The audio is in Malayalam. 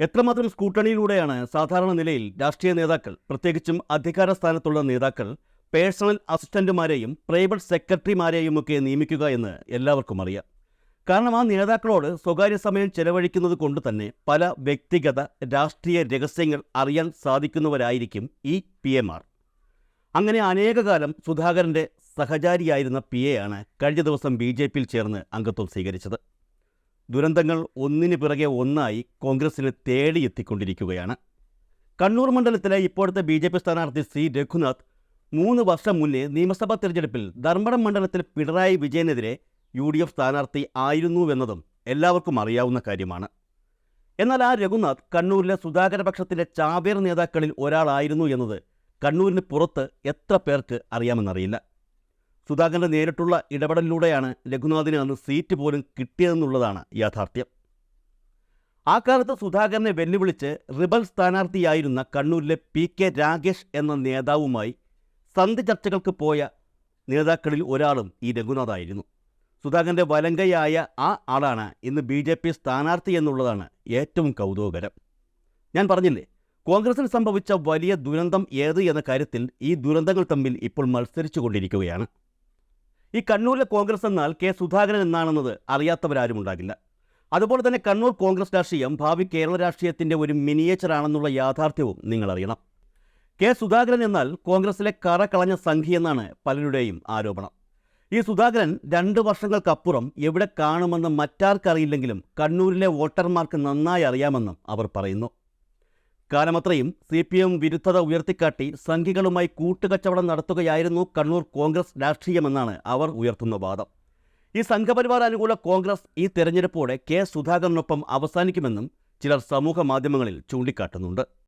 എത്രമാത്രം സ്കൂട്ടണിയിലൂടെയാണ് സാധാരണ നിലയിൽ രാഷ്ട്രീയ നേതാക്കൾ പ്രത്യേകിച്ചും അധികാര സ്ഥാനത്തുള്ള നേതാക്കൾ പേഴ്സണൽ അസിസ്റ്റന്റുമാരെയും പ്രൈവറ്റ് സെക്രട്ടറിമാരെയും ഒക്കെ നിയമിക്കുക എന്ന് എല്ലാവർക്കും അറിയാം. കാരണം ആ നേതാക്കളോട് സ്വകാര്യ സമയം ചെലവഴിക്കുന്നത് കൊണ്ട് തന്നെ പല വ്യക്തിഗത രാഷ്ട്രീയ രഹസ്യങ്ങൾ അറിയാൻ സാധിക്കുന്നവരായിരിക്കും ഈ പി എമാർ അങ്ങനെ അനേകകാലം സുധാകരന്റെ സഹചാരിയായിരുന്ന പി എ ആണ് കഴിഞ്ഞ ദിവസം ബി ജെ പിയിൽ ചേർന്ന് അംഗത്വം സ്വീകരിച്ചത്. ദുരന്തങ്ങൾ ഒന്നിന് പിറകെ ഒന്നായി കോൺഗ്രസിന് തേടിയെത്തിക്കൊണ്ടിരിക്കുകയാണ് കണ്ണൂർ മണ്ഡലത്തിലെ ഇപ്പോഴത്തെ ബി ജെ പി സ്ഥാനാർത്ഥി സി രഘുനാഥ് മൂന്ന് വർഷം മുന്നേ നിയമസഭാ തെരഞ്ഞെടുപ്പിൽ ധർമ്മടം മണ്ഡലത്തിൽ പിണറായി വിജയനെതിരെ യു ഡി എഫ് സ്ഥാനാർത്ഥി ആയിരുന്നുവെന്നതും എല്ലാവർക്കും അറിയാവുന്ന കാര്യമാണ്. എന്നാൽ ആ രഘുനാഥ് കണ്ണൂരിലെ സുധാകര പക്ഷത്തിലെ ചാവേർ നേതാക്കളിൽ ഒരാളായിരുന്നു എന്നത് കണ്ണൂരിന് പുറത്ത് എത്ര പേർക്ക് അറിയാമെന്നറിയില്ല. സുധാകരന്റെ നേരിട്ടുള്ള ഇടപെടലിലൂടെയാണ് രഘുനാഥിന് അന്ന് സീറ്റ് പോലും കിട്ടിയതെന്നുള്ളതാണ് യാഥാർത്ഥ്യം. ആ കാലത്ത് സുധാകരനെ വെല്ലുവിളിച്ച് റിബൽ സ്ഥാനാർത്ഥിയായിരുന്ന കണ്ണൂരിലെ പി കെ രാഗേഷ് എന്ന നേതാവുമായി സന്ധി ചർച്ചകൾക്ക് പോയ നേതാക്കളിൽ ഒരാളും ഈ രഘുനാഥായിരുന്നു. സുധാകരന്റെ വലങ്കയായ ആ ആളാണ് ഇന്ന് ബി ജെ പി സ്ഥാനാർത്ഥി എന്നുള്ളതാണ് ഏറ്റവും കൗതുകകരം. ഞാൻ പറഞ്ഞില്ലേ കോൺഗ്രസിൽ സംഭവിച്ച വലിയ ദുരന്തം ഏത് എന്ന കാര്യത്തിൽ ഈ ദുരന്തങ്ങൾ തമ്മിൽ ഇപ്പോൾ മത്സരിച്ചു കൊണ്ടിരിക്കുകയാണ് ഈ കണ്ണൂരിലെ കോൺഗ്രസ് എന്നാൽ കെ സുധാകരൻ എന്നാണെന്നത് അറിയാത്തവരാരും ഉണ്ടാകില്ല അതുപോലെ തന്നെ കണ്ണൂർ കോൺഗ്രസ് രാഷ്ട്രീയം ഭാവി കേരള രാഷ്ട്രീയത്തിന്റെ ഒരു മിനിയേച്ചറാണെന്നുള്ള യാഥാർത്ഥ്യവും നിങ്ങൾ അറിയണം കെ സുധാകരൻ എന്നാൽ കോൺഗ്രസിലെ കറ കളഞ്ഞ സംഖ്യ എന്നാണ് പലരുടെയും ആരോപണം. ഈ സുധാകരൻ രണ്ട് വർഷങ്ങൾക്കപ്പുറം എവിടെ കാണുമെന്ന് മറ്റാർക്കറിയില്ലെങ്കിലും കണ്ണൂരിലെ വോട്ടർമാർക്ക് നന്നായി അറിയാമെന്നും അവർ പറയുന്നു. കാലമത്രയും സി പി എം വിരുദ്ധത ഉയർത്തിക്കാട്ടി സംഘികളുമായി കൂട്ടുകച്ചവടം നടത്തുകയായിരുന്നു കണ്ണൂർ കോൺഗ്രസ് രാഷ്ട്രീയമെന്നാണ് അവർ ഉയർത്തുന്ന വാദം. ഈ സംഘപരിവാർ അനുകൂല കോൺഗ്രസ് ഈ തെരഞ്ഞെടുപ്പോടെ കെ സുധാകരനൊപ്പം അവസാനിക്കുമെന്നും ചിലർ സമൂഹ മാധ്യമങ്ങളിൽ ചൂണ്ടിക്കാട്ടുന്നുണ്ട്.